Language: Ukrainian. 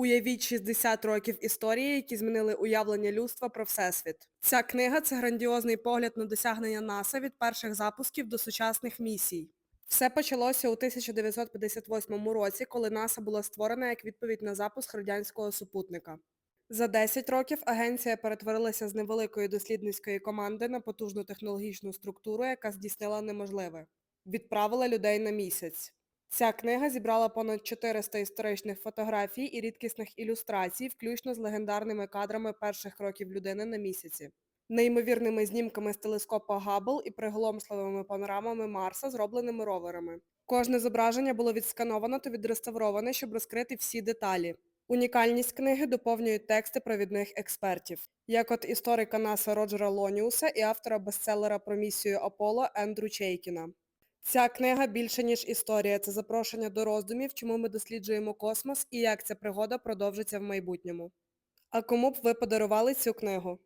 Уявіть 60 років історії, які змінили уявлення людства про Всесвіт. Ця книга це грандіозний погляд на досягнення НАСА від перших запусків до сучасних місій. Все почалося у 1958 році, коли НАСА була створена як відповідь на запуск радянського супутника. За 10 років агенція перетворилася з невеликої дослідницької команди на потужну технологічну структуру, яка здійснила неможливе. Відправила людей на місяць. Ця книга зібрала понад 400 історичних фотографій і рідкісних ілюстрацій, включно з легендарними кадрами перших років людини на місяці, неймовірними знімками з телескопа Габбл і приголомшливими панорамами Марса, зробленими роверами. Кожне зображення було відскановано та відреставроване, щоб розкрити всі деталі. Унікальність книги доповнюють тексти провідних експертів, як от історика НАСА Роджера Лоніуса і автора бестселера про місію Аполло Ендрю Чейкіна. Ця книга більше, ніж історія. Це запрошення до роздумів, чому ми досліджуємо космос і як ця пригода продовжиться в майбутньому. А кому б ви подарували цю книгу?